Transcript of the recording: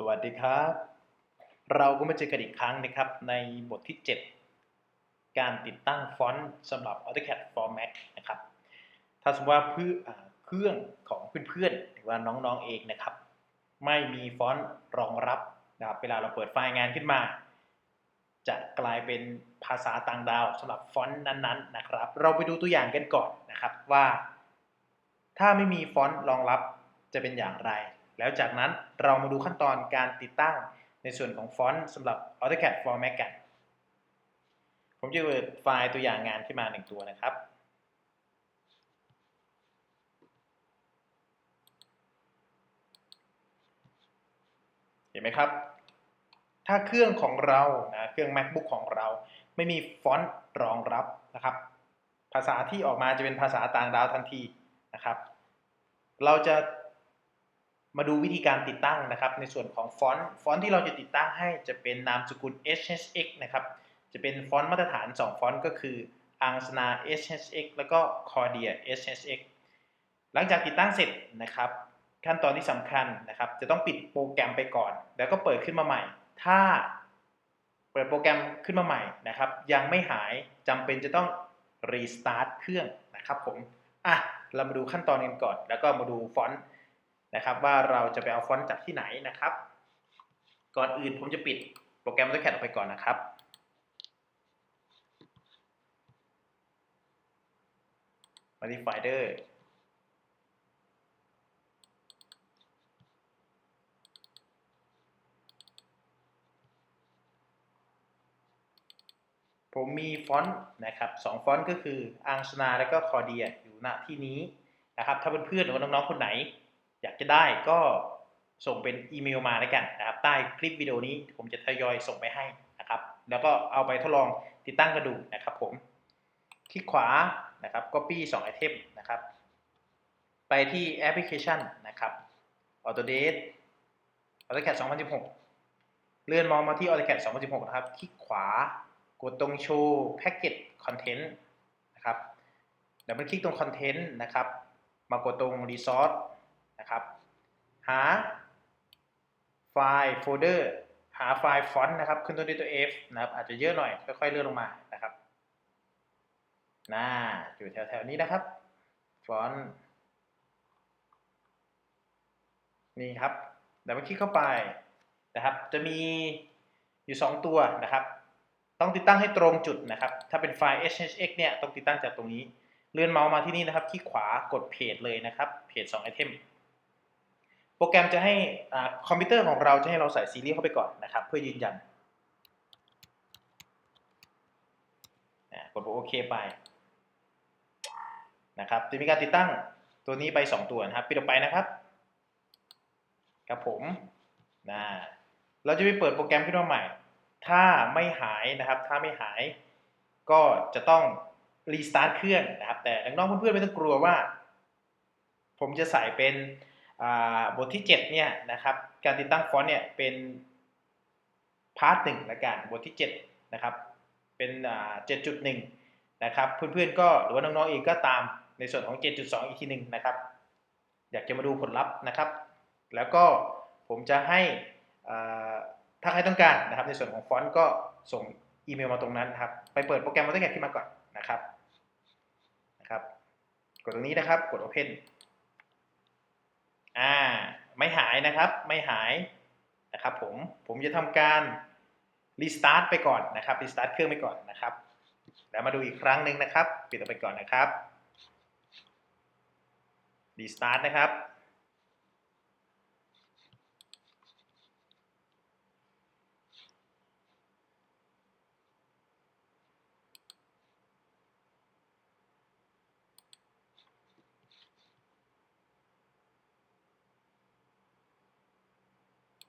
สวัสดีครับ เราก็มาเจอกันอีกครั้งนะครับในบทที่ 7 การติดตั้งฟอนต์สำหรับ AutoCAD Format นะครับ ถ้าสมมติว่าเพื่อเครื่องของเพื่อนๆหรือว่าน้องๆเองนะครับ ไม่มีฟอนต์รองรับนะครับเวลาเราเปิดไฟล์งานขึ้นมา จะกลายเป็นภาษาต่างดาวสำหรับฟอนต์นั้นๆนะครับ เราไปดูตัวอย่างกันก่อนนะครับว่า ถ้าไม่มีฟอนต์รองรับจะเป็นอย่างไร แล้วจากนั้นเรามาดูขั้นตอนการติดตั้งในส่วนของฟอนต์สำหรับ AutoCAD Format กัน ผมจะเปิดไฟล์ตัวอย่างงานขึ้นมาหนึ่งตัวนะครับ เห็นไหมครับ ถ้าเครื่องของเรานะเครื่อง MacBook ของเรา ไม่มีฟอนต์รองรับนะครับ ภาษาที่ออกมาจะเป็นภาษาต่างดาวทันทีนะครับ เราจะ มาดูวิธีการติดตั้งนะครับ ในส่วนของฟอนต์ฟอนต์ที่เราจะติดตั้งให้จะเป็นนามสกุล HHX นะครับ จะเป็นฟอนต์มาตรฐาน 2 ฟอนต์ก็คือ a n g s n a HHX แล้วก็ Cordia HHX หลังจากติดตั้งเสร็จนะครับ ขั้นตอนที่สำคัญนะครับ จะต้องปิดโปรแกรมไปก่อน แล้วก็เปิดขึ้นมาใหม่ ถ้าเปิดโปรแกรมขึ้นมาใหม่นะครับ ยังไม่หายจำเป็นจะต้องรีสตาร์ทเครื่องนะครับผมอะเรามาดูขั้นตอนกันก่อน แล้วก็มาดูฟอนต์ นะครับว่าเราจะไปเอาฟอนต์จากที่ไหนนะครับ ก่อนอื่นผมจะปิดโปรแกรม AutoCAD ออกไปก่อนนะครับมาที่ไฟเดอร์ผมมีฟอนต์นะครับสองฟอนต์ก็คืออังสนาและก็คอเดียอยู่ณที่นี้นะครับ ถ้าเพื่อนๆหรือว่าน้องๆคนไหน อยากจะได้ก็ส่งเป็นอีเมลมาแล้วกันนะครับ ใต้คลิปวิดีโอนี้ผมจะทยอยส่งไปให้นะครับ แล้วก็เอาไปทดลองติดตั้งกันดูนะครับผม คลิกขวานะครับ copy 2ไอเทมนะครับ ไปที่แอปพลิเคชันนะครับ Autodesk AutoCAD 2016 เลื่อนมองมาที่ AutoCAD 2016 นะครับ คลิกขวากดตรงโชว์ Package Content นะครับ แล้วมันคลิกตรง Content นะครับ มากดตรง Resource นะครับ หาไฟล์โฟลเดอร์หาไฟล์ฟอนต์นะครับ ขึ้นต้นด้วยตัว F นะครับ อาจจะเยอะหน่อย ค่อยๆเลื่อนลงมานะครับน่าอยู่แถวๆนี้นะครับ ฟอนต์นี่ครับเดี๋ยวมาคลิกเข้าไปนะครับ จะมีอยู่ 2 ตัวนะครับ ต้องติดตั้งให้ตรงจุดนะครับ ถ้าเป็นไฟล์ HHX เนี่ย ต้องติดตั้งจากตรงนี้ เลื่อนเมาส์มาที่นี่นะครับที่ขวากดเพจเลยนะครับ เพจ2ไอเทม โปรแกรมจะให้อคอมพิวเตอร์ของเราจะให้เราใส่ซีรีส์เข้าไปก่อนนะครับ เพื่อยืนยันกดโอเคไปนะครับจะมีการติดตั้งตัวนี้ไป 2 ตัวนะครับปิดออกไปนะครับครับผมนะเราจะไปเปิดโปรแกรมขึ้นมาใหม่ ถ้าไม่หายนะครับ ถ้าไม่หาย ก็จะต้องรีสตาร์ทเครื่องนะครับ แต่น้องเพื่อนๆไม่ต้องกลัวว่า ผมจะใส่เป็น บทที่7เนี่ยนะครับการติดตั้งฟอนต์เนี่ยเป็นพาร์ทหนึ่งละกันบทที่7นะครับเป็นอ่า7.1นะครับเพื่อนๆก็หรือว่าน้องๆเองก็ตามในส่วนของ 7.2 อีกทีหนึ่งนะครับ อยากจะมาดูผลลัพธ์นะครับ แล้วก็ผมจะให้ถ้าใครต้องการนะครับ ในส่วนของฟอนต์ก็ส่งอีเมลมาตรงนั้นนครับ ไปเปิดโปรแกรม AutoCAD ขึ้นมาก่อนนะครับนะครับ กดตรงนี้นะครับกด Open อ่าไม่หายนะครับไม่หายนะครับผมผมจะทำการรีสตาร์ทไปก่อนนะครับรีสตาร์ทเครื่องไปก่อนนะครับแล้วมาดูอีกครั้งหนึ่งนะครับ ปิดออกไปก่อนนะครับรีสตาร์ทนะครับ